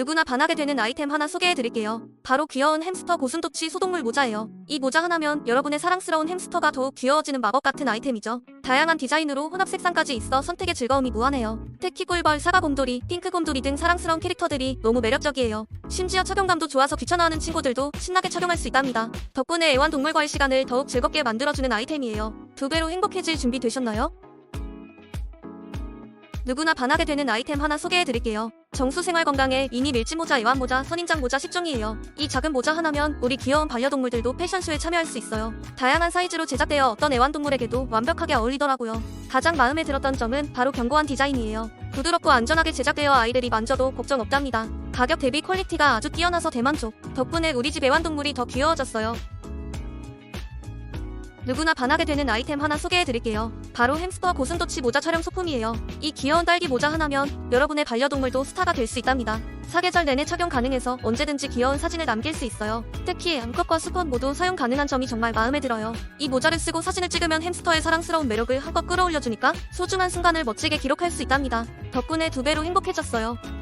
누구나 반하게 되는 아이템 하나 소개해드릴게요. 바로 귀여운 햄스터 고슴도치 소독물 모자예요. 이 모자 하나면 여러분의 사랑스러운 햄스터가 더욱 귀여워지는 마법 같은 아이템이죠. 다양한 디자인으로 혼합 색상까지 있어 선택의 즐거움이 무한해요. 특히 꿀벌, 사과 곰돌이, 핑크 곰돌이 등 사랑스러운 캐릭터들이 너무 매력적이에요. 심지어 착용감도 좋아서 귀찮아하는 친구들도 신나게 착용할 수 있답니다. 덕분에 애완동물과의 시간을 더욱 즐겁게 만들어주는 아이템이에요. 두 배로 행복해질 준비 되셨나요? 누구나 반하게 되는 아이템 하나 소개해드릴게요. 정수생활 건강에 미니 밀짚 모자, 애완 모자, 선인장 모자 10종이에요. 이 작은 모자 하나면 우리 귀여운 반려동물들도 패션쇼에 참여할 수 있어요. 다양한 사이즈로 제작되어 어떤 애완동물에게도 완벽하게 어울리더라고요. 가장 마음에 들었던 점은 바로 견고한 디자인이에요. 부드럽고 안전하게 제작되어 아이들이 만져도 걱정 없답니다. 가격 대비 퀄리티가 아주 뛰어나서 대만족. 덕분에 우리 집 애완동물이 더 귀여워졌어요. 누구나 반하게 되는 아이템 하나 소개해드릴게요. 바로 햄스터 고슴도치 모자 촬영 소품이에요. 이 귀여운 딸기 모자 하나면 여러분의 반려동물도 스타가 될 수 있답니다. 사계절 내내 착용 가능해서 언제든지 귀여운 사진을 남길 수 있어요. 특히 암컷과 수컷 모두 사용 가능한 점이 정말 마음에 들어요. 이 모자를 쓰고 사진을 찍으면 햄스터의 사랑스러운 매력을 한껏 끌어올려주니까 소중한 순간을 멋지게 기록할 수 있답니다. 덕분에 두 배로 행복해졌어요.